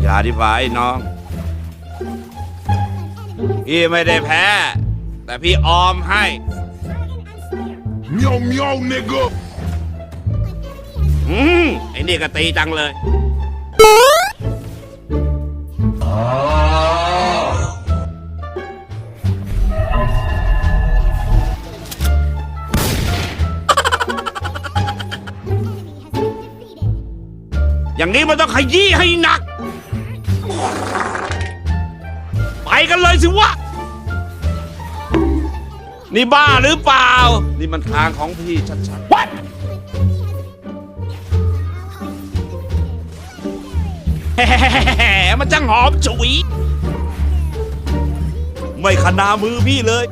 อย่าดีกว่าไอ้น้อง พี่ไม่ได้แพ้ แต่พี่ออมให้ Meow meow, nigga. อืมไอ้นี่ก็ตีจังเลย อย่างนี้มันต้องขยี้ให้หนัก ไปกันเลยสิวะ นี่บ้าหรือเปล่า นี่มันทางของพี่ชัดๆ What? แหมมันจังหอมฉุย ไม่ขนามือพี่เลย